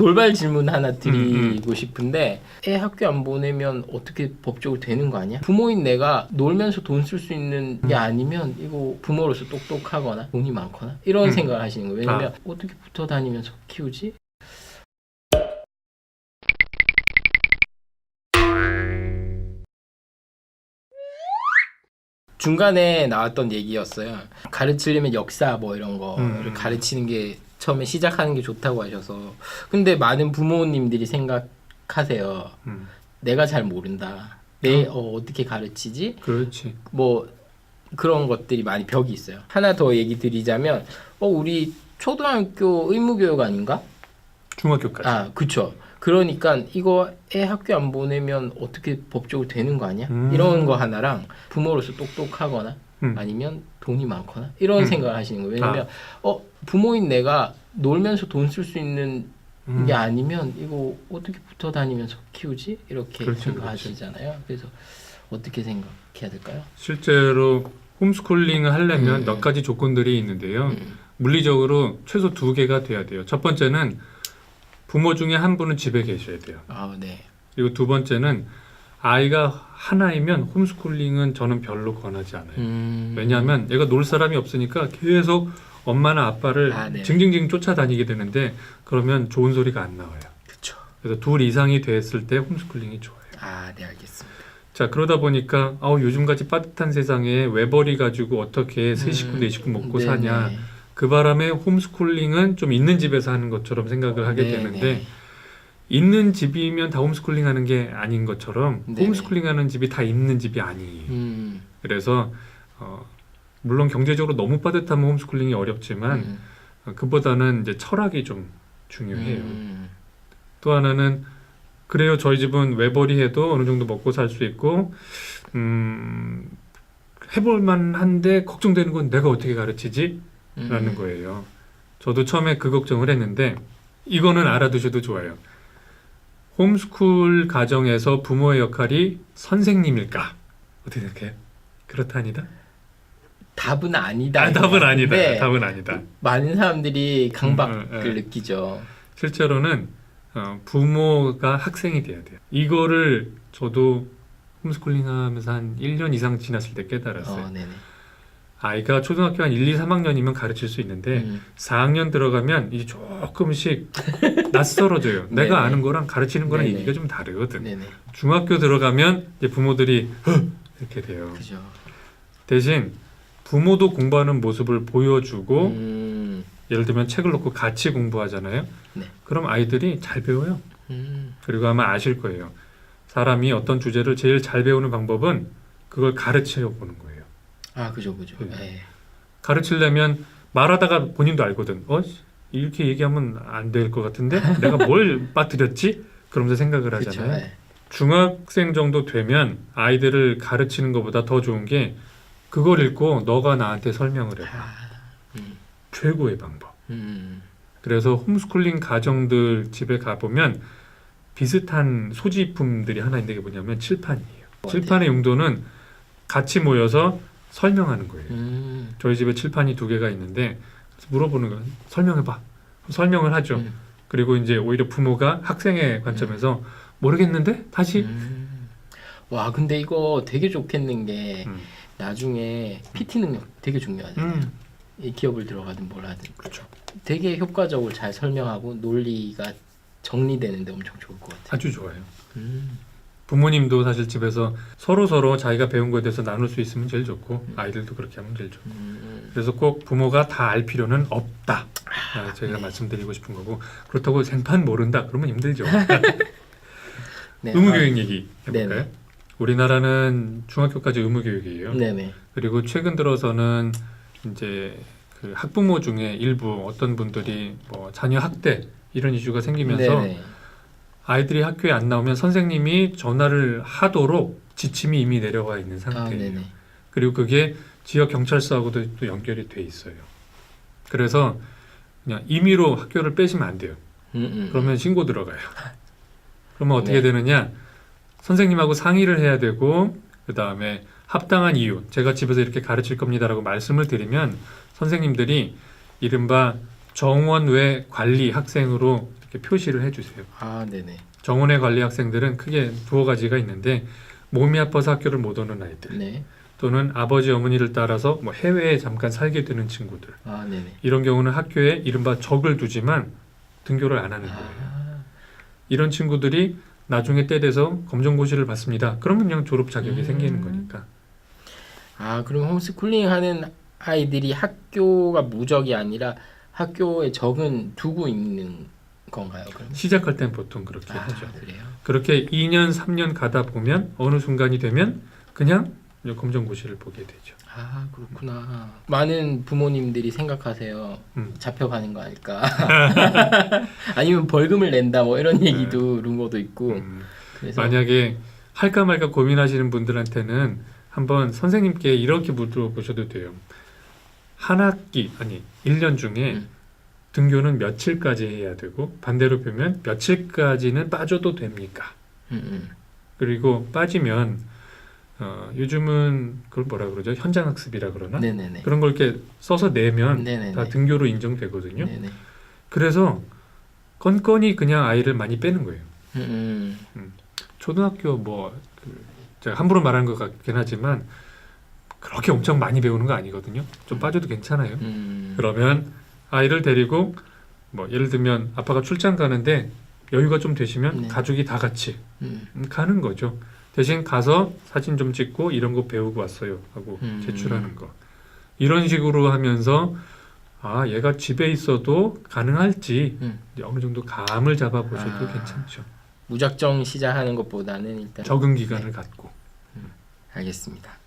돌발 질문 하나 음, 드리고 싶은데 애 학교 안 보내면 어떻게 법적으로 되는 거 아니야? 부모인 내가 놀면서 돈 쓸 수 있는 게 아니면 이거 부모로서 똑똑하거나 돈이 많거나 이런 음. 생각을 하시는 거예요. 왜냐면 어떻게 붙어 다니면서 키우지? 중간에 나왔던 얘기였어요. 가르치려면 역사 뭐 이런 거를 음. 가르치는 게 처음에 시작하는 게 좋다고 하셔서 근데 많은 부모님들이 생각하세요. 음, 내가 잘 모른다. 내 어, 어 떻게 가르치지? 그렇지. 뭐 그런 것들이 많이 벽이 있어요. 하나 더 얘기 드리자면 어 우리 초등학교 의무교육 아닌가? 중학교까지. 아 그쵸. 그러니까 이거 애 학교 안 보내면 어떻게 법적으로 되는 거 아니야? 음. 이런 거 하나랑 부모로서 똑똑하거나 음. 아니면 돈이 많거나 이런 음. 생각을 하시는 거예요. 왜냐면 어 부모인 내가 놀면서 돈 쓸 수 있는 음. 게 아니면 이거 어떻게 붙어 다니면서 키우지? 이렇게 그렇지, 생각하시잖아요. 그래서 어떻게 생각해야 될까요? 실제로 홈스쿨링을 하려면 음. 몇 가지 조건들이 있는데요. 음. 물리적으로 최소 두 개가 돼야 돼요. 첫 번째는 부모 중에 한 분은 집에 계셔야 돼요. 아 네. 그리고 두 번째는 아이가 하나이면 홈스쿨링은 저는 별로 권하지 않아요. 음. 왜냐하면 얘가 놀 사람이 없으니까 계속 엄마나 아빠를 아, 네. 징징징 쫓아다니게 되는데 그러면 좋은 소리가 안 나와요. 그쵸. 그래서 둘 이상이 됐을 때 홈스쿨링이 좋아요. 아 네 알겠습니다. 자 그러다 보니까 아우 요즘같이 빠듯한 세상에 외벌이 가지고 어떻게 세 식구 네 식구 먹고 네네. 사냐 그 바람에 홈스쿨링은 좀 있는 집에서 하는 것처럼 생각을 하게 네네. 되는데 있는 집이면 다 홈스쿨링 하는 게 아닌 것처럼 네네. 홈스쿨링 하는 집이 다 있는 집이 아니에요. 음. 그래서 어, 물론 경제적으로 너무 빠듯하면 홈스쿨링이 어렵지만 음. 어, 그보다는 이제 철학이 좀 중요해요. 음. 또 하나는 그래요. 저희 집은 외벌이 해도 어느 정도 먹고 살 수 있고 음, 해볼 만한데 걱정되는 건 내가 어떻게 가르치지? 음. 라는 거예요. 저도 처음에 그 걱정을 했는데 이거는 알아두셔도 좋아요. 홈스쿨 가정에서 부모의 역할이 선생님일까? 어떻게 생각해요? 그렇다 아니다? 답은 아니다. 아, 답은 아니다. 네. 답은 아니다. 많은 사람들이 강박을 음, 음, 음. 느끼죠. 실제로는 어, 부모가 학생이 돼야 돼요. 이거를 저도 홈스쿨링 하면서 한 1년 이상 지났을 때 깨달았어요. 어, 네네. 아이가 초등학교 한 1, 2, 3학년이면 가르칠 수 있는데 음. 4학년 들어가면 이제 조금씩 낯설어져요. 내가 아는 거랑 가르치는 거랑 네네. 얘기가 좀 다르거든. 네네. 중학교 들어가면 이제 부모들이 "헉!" 이렇게 돼요. 그죠. 대신 부모도 공부하는 모습을 보여주고 음. 예를 들면 책을 놓고 같이 공부하잖아요. 네. 그럼 아이들이 잘 배워요. 음. 그리고 아마 아실 거예요. 사람이 어떤 주제를 제일 잘 배우는 방법은 그걸 가르쳐 보는 거예요. 아 그죠 그죠. 네. 네. 가르치려면 말하다가 본인도 알거든. 어 이렇게 얘기하면 안 될 것 같은데 내가 뭘 빠뜨렸지? 그러면서 생각을. 하잖아요. 네. 중학생 정도 되면 아이들을 가르치는 것보다 더 좋은 게 그걸 읽고 너가 나한테 설명을 해봐. 아. 음. 최고의 방법. 음. 그래서 홈스쿨링 가정들 집에 가보면 비슷한 소지품들이 하나 있는 게 뭐냐면 칠판이에요. 칠판의 용도는 같이 모여서 설명하는 거예요. 음. 저희 집에 칠판이 두 개가 있는데 물어보는 거예요. 설명해봐. 설명을 하죠. 음. 그리고 이제 오히려 부모가 학생의 관점에서 모르겠는데 다시 음. 와 근데 이거 되게 좋겠는 게 음. 나중에 PT 능력 되게 중요하잖아요. 음, 이 기업을 들어가든 뭘 하든 그렇죠. 되게 효과적으로 잘 설명하고 논리가 정리되는데 엄청 좋을 것 같아요. 아주 좋아요. 음. 부모님도 사실 집에서 서로 서로 자기가 배운 거에 대해서 나눌 수 있으면 제일 좋고 아이들도 그렇게 하면 제일 좋고 음. 그래서 꼭 부모가 다 알 필요는 없다. 아, 제가 네. 말씀드리고 싶은 거고 그렇다고 생판 모른다 그러면 힘들죠. 네. 의무교육 얘기 네네. 해볼까요? 우리나라는 중학교까지 의무교육이에요. 아, 네네. 그리고 최근 들어서는 이제 그 학부모 중에 일부 어떤 분들이 뭐 자녀 학대 이런 이슈가 생기면서 네네. 아이들이 학교에 안 나오면 선생님이 전화를 하도록 지침이 이미 내려와 있는 아 상태예요. 네네. 그리고 그게 지역 경찰서하고도 또 연결이 돼 있어요. 그래서 그냥 임의로 학교를 빼시면 안 돼요. 음, 음. 그러면 신고 들어가요. 그러면 어떻게 네. 되느냐? 선생님하고 상의를 해야 되고 그 다음에 합당한 이유, 제가 집에서 이렇게 가르칠 겁니다라고 말씀을 드리면 선생님들이 이른바 정원 외 관리 학생으로 표시를 해주세요. 아, 네네. 정원에 관리 학생들은 크게 두어 가지가 있는데 몸이 아파서 학교를 못 오는 아이들 네. 또는 아버지 어머니를 따라서 뭐 해외에 잠깐 살게 되는 친구들 아, 네네. 이런 경우는 학교에 이른바 적을 두지만 등교를 안 하는 거예요. 아, 이런 친구들이 나중에 때 돼서 검정고시를 받습니다. 그러면 그냥 졸업 자격이 음. 생기는 거니까. 아, 그럼 홈스쿨링 하는 아이들이 학교가 무적이 아니라 학교에 적은 두고 있는 건가요, 그럼? 시작할 땐 보통 그렇게 아, 하죠. 그래요. 그렇게 2년, 3년 가다 보면 어느 순간이 되면 그냥 검정고시를 보게 되죠. 아, 그렇구나. 많은 부모님들이 생각하세요. 음. 잡혀가는 거 아닐까? 아니면 벌금을 낸다 뭐 이런 얘기도 루머도 있고. 음, 그래서 만약에 할까 말까 고민하시는 분들한테는 한번 선생님께 이렇게 물어보셔도 돼요. 한 학기 아니 1년 중에 음. 등교는 며칠까지 해야 되고 반대로 보면 며칠까지는 빠져도 됩니까? 음, 음. 그리고 빠지면 어, 요즘은 그걸 뭐라 그러죠? 현장 학습이라 그러나? 네네네. 그런 걸 이렇게 써서 내면 네네네. 다 등교로 인정되거든요. 네네. 그래서 건건이 그냥 아이를 많이 빼는 거예요. 음, 음. 초등학교 뭐 그, 제가 함부로 말하는 것 같긴 하지만 그렇게 엄청 많이 배우는 거 아니거든요. 좀 빠져도 괜찮아요. 음. 그러면 아이를 데리고 뭐 예를 들면 아빠가 출장 가는데 여유가 좀 되시면 네. 가족이 다 같이 음. 음, 가는 거죠. 대신 가서 사진 좀 찍고 이런 거 배우고 왔어요 하고 음. 제출하는 거 이런 식으로 하면서 아 얘가 집에 있어도 가능할지 음. 어느 정도 감을 잡아 보셔도 아. 괜찮죠. 무작정 시작하는 것보다는 일단 적응 기간을 갖고 알겠습니다.